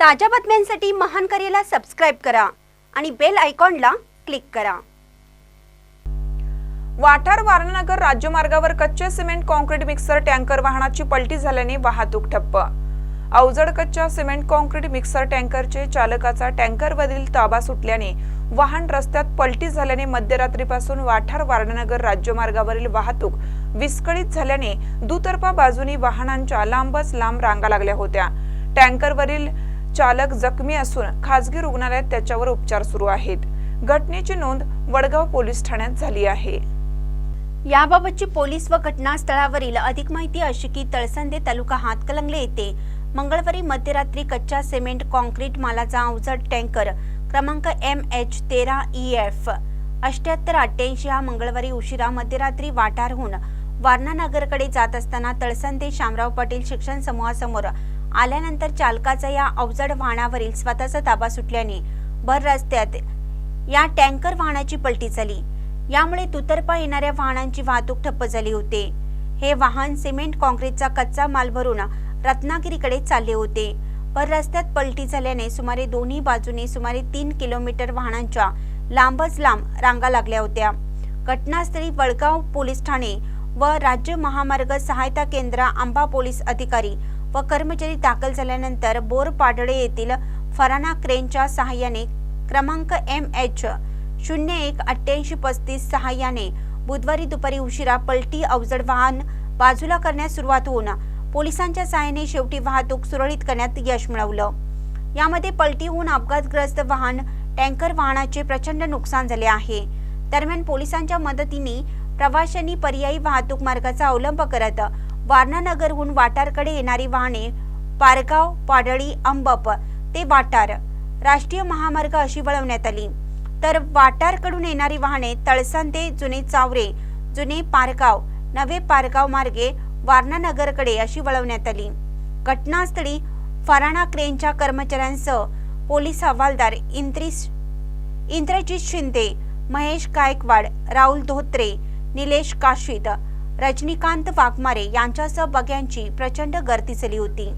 ताज्या बातम्यांसाठी महान करेला सबस्क्राईब करा आणि बेल आयकॉनला क्लिक करा. वाठार वारणानगर राज्यमार्गावर कच्चे सिमेंट कॉन्क्रीट मिक्सर टँकर वाहनाची पलटी झाल्याने वाहतूक ठप्प. अवजड कच्च्या सिमेंट कॉन्क्रीट मिक्सर टँकरचे चालकाचा टँकरवरील ताबा सुटल्याने वाहन रस्त्यात पलटी झाल्याने मध्यरात्रीपासून वाठार वारणानगर राज्यमार्गावरील वाहतूक विस्कळीत झाल्याने दुतर्फा बाजूनी वाहनांच्या लांबच लांब रांगा लागल्या होत्या. टँकरवरील चालक जखमी असून खासगी रुग्णालयात त्याच्यावर उपचार सुरू आहेत. घटनेची नोंद वडगाव पोलीस ठाण्यात झाली आहे. याबाबतची पोलीस व घटनास्थळावरील अधिक माहिती अशी की तळसंदे तालुका हातकलंगले येथे मंगळवारी मध्यरात्री कच्चा सिमेंट कॉन्क्रीट मालाचा अवजड टँकर क्रमांक एम एच तेरा ई एफ अष्ट्याहत्तर अठ्ठ्याऐंशी हा मंगळवारी उशिरा मध्यरात्री वाटारहून वारणानगरकडे जात असताना तळसंदे शामराव पाटील शिक्षण समूहासमोर आल्यानंतर चालकाचा या अवजड वाहनावरील स्वतःचा ताबा सुटल्याने भर रस्त्यात या टँकर वाहनाची पलटी झाली. यामुळे दुतर्फा येणाऱ्या वाहनांची वाहतूक ठप्प झाली होते. हे वाहन सिमेंट कॉन्क्रीटचा कच्चा माल भरून रत्नागिरीकडे चालले होते. पर रस्त्यात पलटी झाल्याने सुमारे दोन्ही बाजूने सुमारे तीन किलोमीटर वाहनांच्या लांबच लांब रांगा लागल्या होत्या. घटनास्थळी वडगाव पोलीस ठाणे व राज्य महामार्ग सहायता केंद्र आंबा पोलीस अधिकारी व कर्मचारी दाखल झाल्यानंतर बोरपाडळे येथील फराना क्रेनच्या सहाय्याने क्रमांक एम एच शून्य एक अठ्ठ्याऐंशी पस्तीस सहाय्याने बुधवारी दुपारी उशिरा पलटी अवजड वाहन बाजूला करण्यास सुरुवात होऊन पोलिसांच्या सहाय्याने शेवटी वाहतूक सुरळीत करण्यात यश मिळवलं. यामध्ये पलटी होऊन अपघातग्रस्त वाहन टँकर वाहनाचे प्रचंड नुकसान झाले आहे. दरम्यान पोलिसांच्या मदतीने प्रवाशांनी पर्यायी वाहतूक मार्गाचा अवलंब करत वारणानगरहून वाटारकडे येणारी वाहने पारगाव पाडळी अंबप ते वाटार राष्ट्रीय महामार्ग अशी वळवण्यात आली. तर वाटारकडून येणारी वाहने तळसंदे जुने चावरे जुने पारगाव नवे पारगाव मार्गे वारणानगरकडे अशी वळवण्यात आली. घटनास्थळी फराणा क्रेनच्या कर्मचाऱ्यांसह पोलीस हवालदार इंद्रिस इंद्रजित शिंदे महेश गायकवाड राहुल धोत्रे निलेश काशीद रजनीकांत वाघमारे यांच्यासह बग्यांची प्रचंड गर्दी झाली होती.